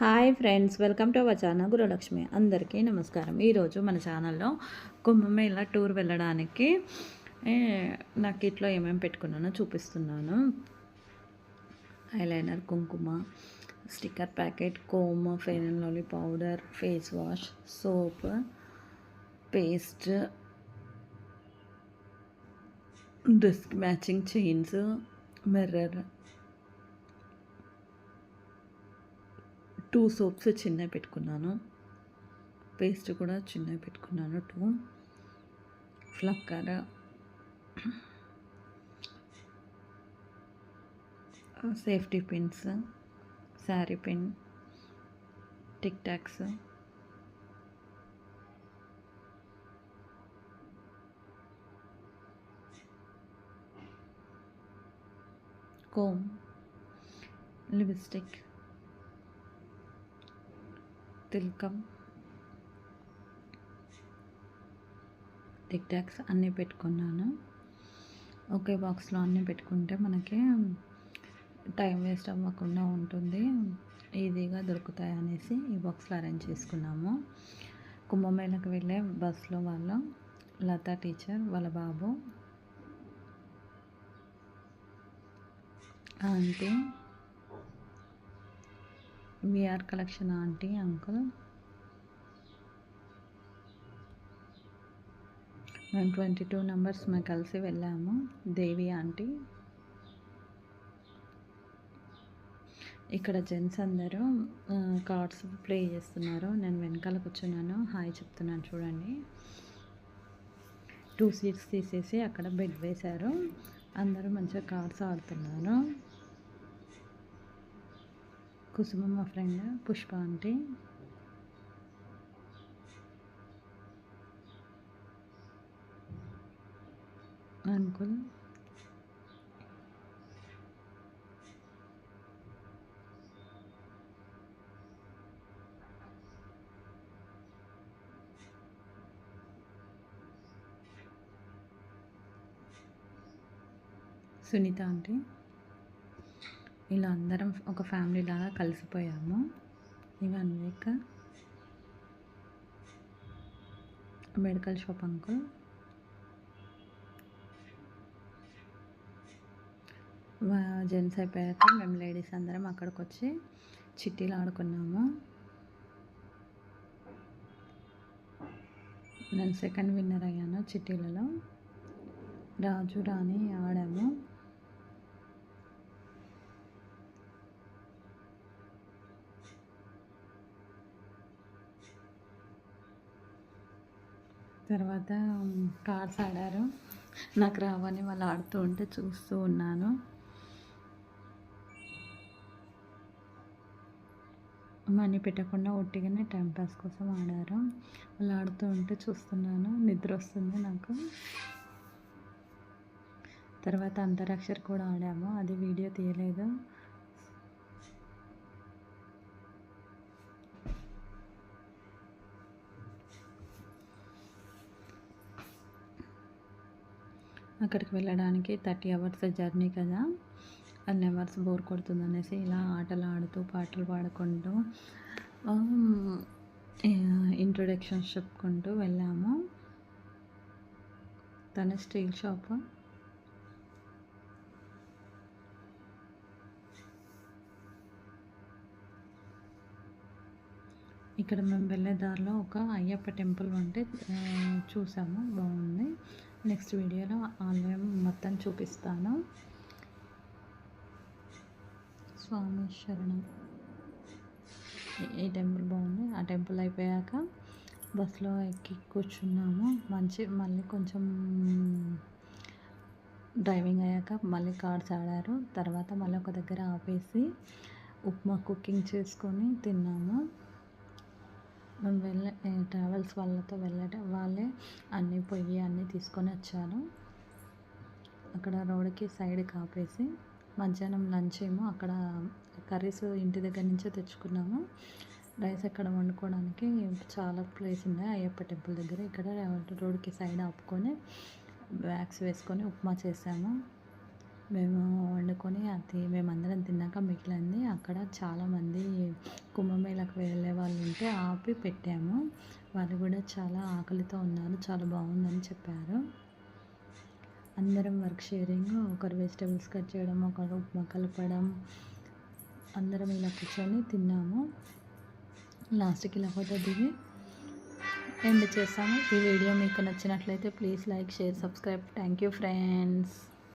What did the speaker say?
Hi friends welcome to our channel Gurulakshmi. అందరికీ నమస్కారం. ఈరోజు మన ఛానల్లో కుంభమేళ టూర్ వెళ్ళడానికి నాకు నా కిట్లో ఏమేమి పెట్టుకున్నానో చూపిస్తున్నాను. Eyeliner kumkum sticker packet comb fair and lovely powder face wash soap paste disc matching chains mirror two soaps చిన్నవి పెట్టుకున్నాను. పేస్ట్ కూడా చిన్నవి పెట్టుకున్నాను two. ఫ్లక్కర్. Safety pins sari pin tic tacs. Comb lipstick. తిల్కం. Tic tacs అన్నీ పెట్టుకున్నాను. ఒకే బాక్స్లో అన్నీ పెట్టుకుంటే మనకి టైం వేస్ట్ అవ్వకుండా ఉంటుంది. ఈజీగా దొరుకుతాయి అనేసి ఈ బాక్స్లో అరేంజ్ చేసుకున్నాము. కుంభమేళకు వెళ్ళే బస్సులో వాళ్ళు లతా టీచర్ వాళ్ళ బాబు aunty VR collection aunty uncle. మేము ట్వంటీ టూ నెంబర్స్ మేము కలిసి వెళ్ళాము దేవి ఆంటీ. ఇక్కడ జెంట్స్ అందరూ కార్డ్స్ ప్లే చేస్తున్నారు. నేను వెనకాల కూర్చున్నాను. హాయ్ చెప్తున్నాను చూడండి. టూ సీట్స్ తీసేసి అక్కడ బెడ్ వేశారు. అందరూ మంచిగా కార్డ్స్ ఆడుతున్నారు. కుసుమ మా friend Pushpa aunty uncle Sunitha aunty ఇలా అందరం ఒక ఫ్యామిలీ లాగా కలిసిపోయాము. ఈ one week medical shop uncle. Gents అయిపోయాక మేము లేడీస్ అందరం అక్కడికి వచ్చి చిట్టీలు ఆడుకున్నాము. నేను సెకండ్ విన్నర్ అయ్యాను చిట్టీలలో. రాజు రాణి ఆడాము. తర్వాత కార్డ్స్ ఆడారు. నాకు రావని వాళ్ళు ఆడుతూ ఉంటే చూస్తూ ఉన్నాను. మనీ పెట్టకుండా ఒట్టిగానే టైంపాస్ కోసం ఆడారు. వాళ్ళు ఆడుతూ ఉంటే చూస్తున్నాను. నిద్ర వస్తుంది నాకు. తర్వాత అంతరాక్షరి కూడా ఆడాము. అది వీడియో తీయలేదు. అక్కడికి వెళ్ళడానికి థర్టీ అవర్స్ జర్నీ కదా. అన్ని అవర్స్ బోర్ కొడుతుంది అనేసి ఇలా ఆటలు ఆడుతూ పాటలు పాడుకుంటూ ఇంట్రొడక్షన్స్ చెప్పుకుంటూ వెళ్ళాము. తన స్టీల్ షాప్. ఇక్కడ మేము వెళ్ళే దారిలో ఒక అయ్యప్ప టెంపుల్ ఉంటే చూసాము. బాగుంది. నెక్స్ట్ వీడియోలో ఆలయం మొత్తం చూపిస్తాను. స్వామి శరణం. ఈ- టెంపుల్ బాగుంది. ఆ టెంపుల్ అయిపోయాక బస్సులో ఎక్కి కూర్చున్నాము. మంచి మళ్ళీ కొంచెం డ్రైవింగ్ అయ్యాక మళ్ళీ కార్స్ ఆడారు. తర్వాత మళ్ళీ ఒక దగ్గర ఆపేసి ఉప్మా కుకింగ్ చేసుకొని తిన్నాము. మేము వెళ్ళే ట్రావెల్స్ వాళ్ళతో వెళ్ళటం వాళ్ళే అన్నీ పొయ్యి అన్నీ తీసుకొని వచ్చారు. అక్కడ రోడ్కి సైడ్ కాపేసి మధ్యాహ్నం లంచ్ ఏమో అక్కడ కర్రీస్ ఇంటి దగ్గర నుంచే తెచ్చుకున్నాము. రైస్ అక్కడ వండుకోవడానికి చాలా ప్లేస్ ఉన్నాయి. అయ్యప్ప టెంపుల్ దగ్గర. ఇక్కడ రోడ్కి సైడ్ ఆపుకొని బ్యాగ్స్ వేసుకొని ఉప్మా చేసాము. మేము వండుకొని అది మేమందరం తిన్నాక మిగిలింది. అక్కడ చాలామంది కుంభమేళకు వెళ్ళే వాళ్ళు ఉంటే ఆపి పెట్టాము. వాళ్ళు కూడా చాలా ఆకలితో ఉన్నారు. చాలా బాగుందని చెప్పారు. అందరం వర్క్ షేరింగ్ ఒకరు వెజిటేబుల్స్ కట్ చేయడం ఒకరు ఉప్మా కలపడం అందరం ఇలా కూర్చొని తిన్నాము. లాస్ట్కి ఇలా ఫోటో దిగి ఎండ్ చేస్తాము ఈ వీడియో మీకు నచ్చినట్లయితే please like share subscribe. Thank you friends.